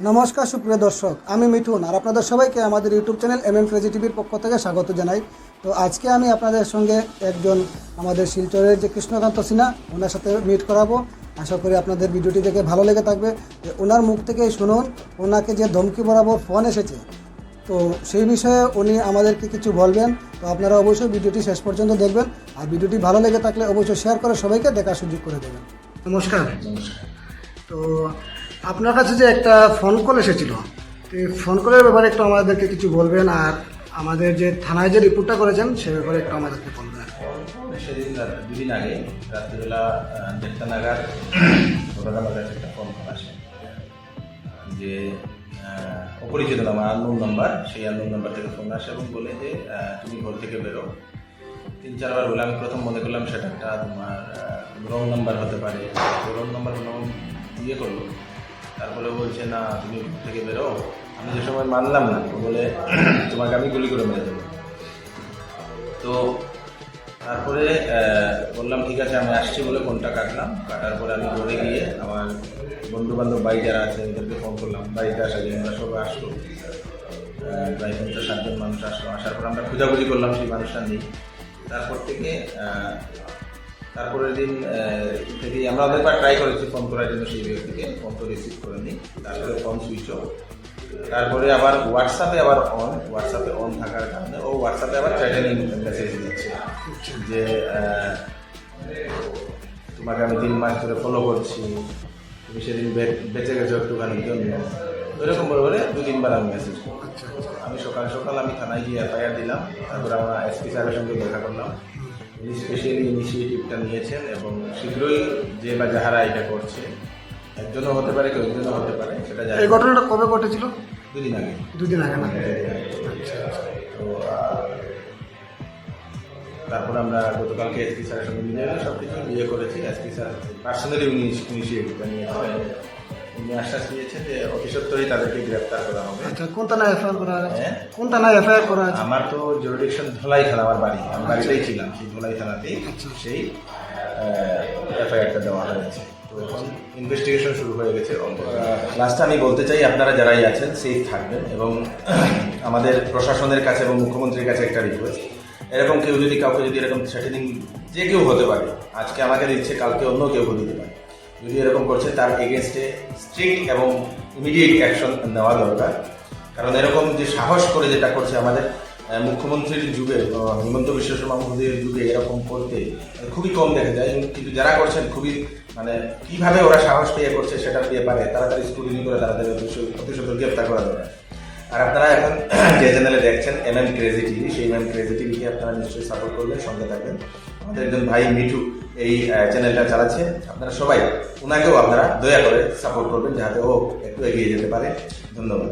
নমস্কার সুপ্রিয় দর্শক আমি মিঠুন আর আপনাদের সবাইকে আমাদের YouTube channel M M crazy টিভির পক্ষ থেকে স্বাগত জানাই। তো আজকে আমি আপনাদের সঙ্গে একজন আমাদের শিলচরের যে কৃষ্ণকান্ত সিনহা ওনার সাথে মিট করাবো। আশা করি আপনাদের ভিডিওটি দেখে ভালো লেগে থাকবে। যে ওনার মুখ থেকেই শুনুন ওনাকে যে ধমকি বরাবর ফোন এসেছে। তো সেই বিষয়ে উনি আমাদেরকে কিছু বলবেন। তো আপনারা অবশ্যই ভিডিওটি শেষ পর্যন্ত দেখবেন। আর ভিডিওটি ভালো লেগে থাকলে অবশ্যই শেয়ার করে সবাইকে দেখার সুযোগ করে দেবেন। নমস্কার। নমস্কার। তো আপনার কাছে যে একটা ফোন কল এসেছিল, এই ফোন কলের ব্যাপারে একটু আমাদেরকে কিছু বলবেন আর আমাদের যে থানায় যে রিপোর্টটা করেছেন, সে ব্যাপারে একটু আমাদেরকে বলবেন। সেদিন দুদিন আগে, রাত্রিবেলা দেড়টা নাগাদ আমার কাছে একটা ফোন কল আসে, যে অপরিচিত নাম্বার আননোন নাম্বার সেই আননোন নাম্বার থেকে ফোন আসে এবং বলে যে তুমি ঘর থেকে বেরো। তিন, চারবার বলে, আমি প্রথম মনে করলাম সেটা একটা তোমার রং নাম্বার হতে পারে। রং নাম্বার ইয়ে করল। তারপরে বলছে, না, তুমি থেকে বেরো। আমি যে সময় মানলাম না বলে, তোমাকে আমি গুলি করে মেরে দেবো। তো তারপরে বললাম, ঠিক আছে, আমি আসছি বলে ফোনটা কাটলাম। কাটার পরে আমি ঘরে গিয়ে আমার বন্ধু বান্ধব বাড়ি যারা আছে, ওদেরকে ফোন করলাম। বাড়িতে আসা যে আমরা সবাই আসলো। প্রায় পঞ্চাশ ষাটজন মানুষ আসলো। আসার পর আমরা খোঁজাখুঁজি করলাম, সেই মানুষটা নেই। তারপর থেকে তারপরের দিন আমরা অনেকবার ট্রাই করেছি ফোন করার জন্য সেই ব্যক্তিকে ফোন তো রিসিভ করেনি। তারপরে ফোন সুইচ অফ তারপরে আবার হোয়াটসঅ্যাপে আবার অন হোয়াটসঅ্যাপে অন থাকার কারণে ও হোয়াটসঅ্যাপে আবার চ্যাটেলিং মেসেজ দিচ্ছে যে তোমাকে আমি তিন মাস ধরে ফলো করছি তুমি সেদিন বেঁচে গেছো একটুখানির জন্য। এরকম বলে বলে দু তিনবার আমি মেসেজ করলাম আমি সকাল সকাল আমি থানায় গিয়ে এফআইআর দিলাম তারপরে আমরা এসপি স্যারের সঙ্গে দেখা করলাম। উনি স্পেশালি ইনিশিয়েটিভটা নিয়েছেন এবং শীঘ্রই যে বা যাহারা এটা করছে একজনও হতে পারে কেউ একজনও হতে পারে সেটা জানি এই ঘটনাটা কবে ঘটেছিল? দুদিন আগে। দুদিন আগে না? তো আহ, তারপরে আমরা গতকালকে এসপি স্যারের সঙ্গে মিলে সব কিছু ইয়ে করেছি। এসপি স্যার পার্সোনালি উনি ইনিশিয়েটিভটা নিয়েছেন। উনি আশ্বাস দিয়েছেন যে অতিসত্বরই তাদেরকে গ্রেপ্তার করা হবে। আচ্ছা কোন থানায় এফআইআর করা আছে? হ্যাঁ? কোন থানায় এফআইআর করা আছে? আমার তো জুরিডিকশন ধলাই থানা আমার বাড়ি। আমি বাড়িতেই ছিলাম সেই ধলাই থানাতেই সেই এফআইআরটা দেওয়া হয়েছে। তো এখন ইনভেস্টিগেশন শুরু হয়ে গেছে। লাস্টে আমি বলতে চাই আপনারা যারাই আছেন সেফ থাকবেন এবং আমাদের প্রশাসনের কাছে এবং মুখ্যমন্ত্রীর কাছে একটা রিকোয়েস্ট এরকম কেউ যদি কাউকে যদি এরকম থ্রেটেনিং যে কেউ হতে পারে আজকে আমাকে দিচ্ছে কালকে অন্য কেউ দিতে পারে। যদি এরকম করছে, তার এগেনস্টে স্ট্রিক্ট এবং ইমিডিয়েট অ্যাকশন নেওয়া দরকার। কারণ এরকম যে সাহস করে যেটা করছে আমাদের মুখ্যমন্ত্রীর যুগে হিমন্ত বিশ্ব শর্মা মহোদয়ের যুগে এরকম করতে খুবই কম দেখা যায়। কিন্তু যারা করছেন, খুবই মানে কীভাবে ওরা সাহস পেয়ে করছে সেটা দিয়ে পারে তাড়াতাড়ি স্কুটিনি করে তাড়াতাড়ি অতিশত গ্রেপ্তার করা দরকার। আর আপনারা এখন যে চ্যানেলে দেখছেন এম এম ক্রেজি টিভি সেই এম এম ক্রেজি টিভিকে আপনারা নিশ্চয়ই সাপোর্ট করবেন, সঙ্গে থাকবেন। আমাদের একজন ভাই মিঠু এই চ্যানেলটা চালাচ্ছে। আপনারা সবাই ওনাকেও আপনারা দয়া করে সাপোর্ট করবেন, যাতে ও একটু এগিয়ে যেতে পারে। ধন্যবাদ।